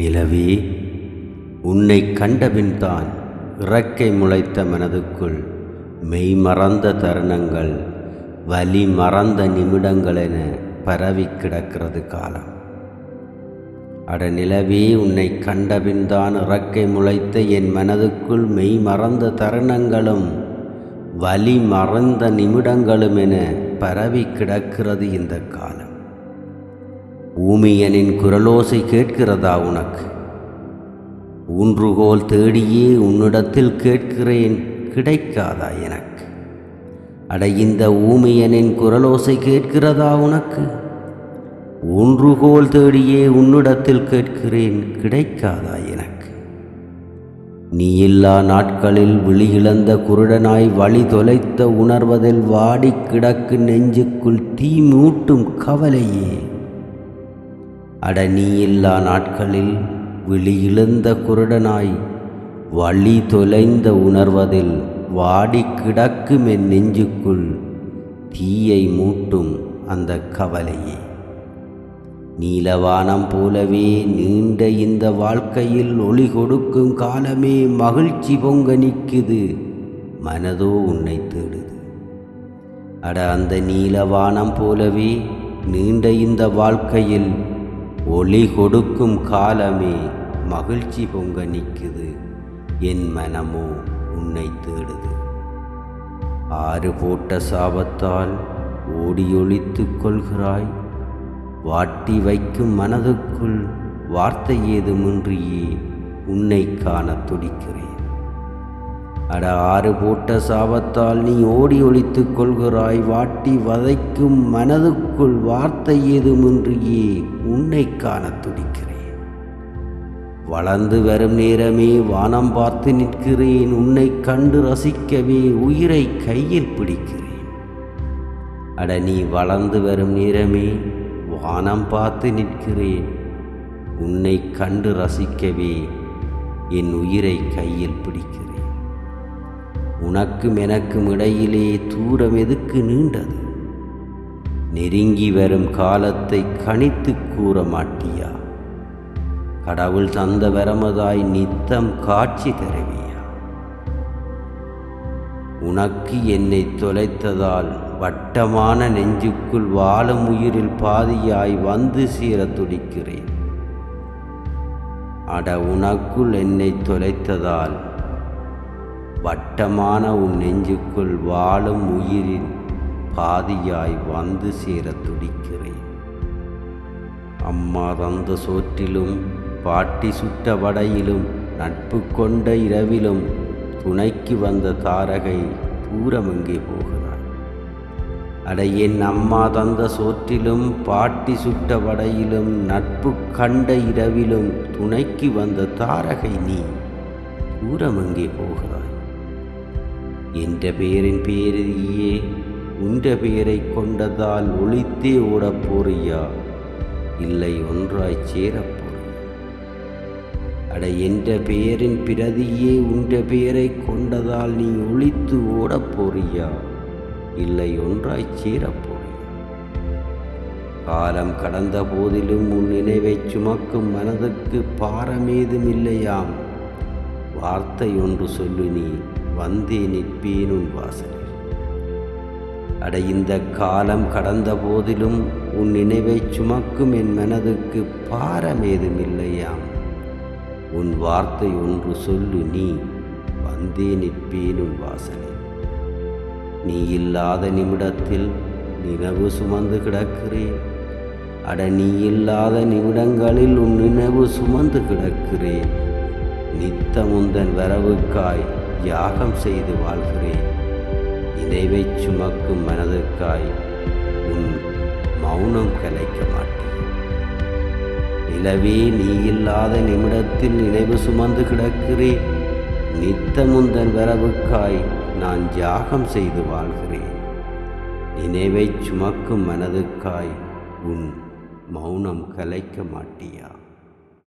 நிலவே உன்னை கண்டபின்தான் இறக்கை முளைத்த மனதுக்குள் மெய் மறந்த தருணங்கள் வலி மறந்த நிமிடங்கள் என பரவி கிடக்கிறது காலம். அட நிலவே உன்னை கண்டபின்தான் இறக்கை முளைத்த என் மனதுக்குள் மெய் மறந்த தருணங்களும் வலி மறந்த நிமிடங்களும் என பரவி கிடக்கிறது இந்த காலம். ஊமியனின் குரலோசை கேட்கிறதா உனக்கு? ஊன்றுகோல் தேடியே உன்னிடத்தில் கேட்கிறேன் கிடைக்காதா எனக்கு? அட இந்த ஊமியனின் குரலோசை கேட்கிறதா உனக்கு? ஊன்றுகோல் தேடியே உன்னிடத்தில் கேட்கிறேன் கிடைக்காதா எனக்கு? நீ இல்லா நாட்களில் விழியிழந்த குருடனாய் வழி தொலைத்த உணர்வதில் வாடி கிடக்கு நெஞ்சுக்குள் தீ மூட்டும் கவலையே. அட நீ இல்லா நாட்களில் விழியிழந்த குருடனாய் வழி தொலைந்த உணர்வதில் வாடி கிடக்கும் என் நெஞ்சுக்குள் தீயை மூட்டும் அந்த கவலையே. நீலவானம் போலவே நீண்ட இந்த வாழ்க்கையில் ஒளி கொடுக்கும் காலமே மகிழ்ச்சி பொங்க நிற்குது மனதோ உன்னை தேடுது. அட அந்த நீலவானம் போலவே நீண்ட இந்த வாழ்க்கையில் ஒளி கொடுக்கும் காலமே மகிழ்ச்சி பொங்க நிற்குது. என் மனமோ உன்னை தேடுது. ஆறு போட்ட சாபத்தால் ஓடி கொள்கிறாய். வாட்டி வைக்கும் மனதுக்குள் வார்த்தை ஏதுமின்றியே உன்னை காண துடிக்கிறேன். அட ஆறு போட்ட சாபத்தால் நீ ஓடி ஒழித்துக் கொள்கிறாய். வாட்டி வதைக்கும் மனதுக்குள் வார்த்தை ஏதுமின்றியே உன்னை காண துடிக்கிறேன். வளர்ந்து வரும் நேரமே வானம் பார்த்து நிற்கிறேன். உன்னை கண்டு ரசிக்கவே உயிரை கையில் பிடிக்கிறேன். அட நீ வளர்ந்து வரும் நேரமே வானம் பார்த்து நிற்கிறேன். உன்னை கண்டு ரசிக்கவே என் உயிரை கையில் பிடிக்கிறேன். உனக்கும் எனக்கும் இடையிலே தூரம் எதுக்கு நீண்டது? நெருங்கி வரும் காலத்தை கணித்து கூற மாட்டியா? கடவுள் தந்த வரமதாய் நித்தம் காட்சி தருவியா? உனக்கு என்னை தொலைத்ததால் வட்டமான நெஞ்சுக்குள் வாழும் உயிரில் பாதியாய் வந்து சீர துடிக்கிறேன். அட உனக்குள் என்னை தொலைத்ததால் வட்டமான உன் நெஞ்சுக்குள் வாழும் உயிரின் பாதியாய் வந்து சேர துடிக்கிறேன். அம்மா தந்த சோற்றிலும் பாட்டி சுட்ட வடையிலும் நட்பு கொண்ட இரவிலும் துணைக்கு வந்த தாரகை தூரம் எங்கே போகிறாய்? அம்மா தந்த சோற்றிலும் பாட்டி சுட்ட வடையிலும் நட்பு கண்ட இரவிலும் துணைக்கு வந்த தாரகை நீ தூரம் எங்கே போகிறாய்? என்ற பெயரின் பேரையே உண்ட பெயரை கொண்டதால் ஒழித்தே ஓடப் போறியா? இல்லை ஒன்றாய் சேரப் அட என்ற பெயரின் பிரதியே உண்ட பெயரை கொண்டதால் நீ ஒளித்து ஓடப் போறியா? இல்லை ஒன்றாய் சேரப் காலம் கடந்த போதிலும் உன் நினைவைச் சுமக்கும் மனதுக்கு பாரமேதும் இல்லையாம். வார்த்தை ஒன்று சொல்லு நீ. வந்தே நிற்பேன் உன் வாசலில் அட இந்த காலம் கடந்த போதிலும் உன் நினைவைச் சுமக்கும் என் மனதுக்கு பாரமேதும் இல்லையாம் உன் வார்த்தை ஒன்று சொல்லு நீ வந்தே நிற்பேன் உன் வாசலில் நீ இல்லாத நிமிடத்தில் நினைவு சுமந்து கிடக்கிறேன். அட நீ இல்லாத நிமிடங்களில் உன் நினைவு சுமந்து கிடக்கிறேன். நித்தமுந்தன் வரவுக்காய் யாகம் செய்து வாழ்கிறேன். நினைவைச் சுமக்கும் மனதுக்காய் உன் மௌனம் கலைக்க மாட்டேன். நிலவே நீ இல்லாத நிமிடத்தில் நினைவு சுமந்து கிடக்கிறேன். நித்தமுந்தன் வரவுக்காய் நான் தியாகம் செய்து வாழ்கிறேன். நினைவை சுமக்கும் மனதுக்காய் உன் மௌனம் கலைக்க மாட்டியா?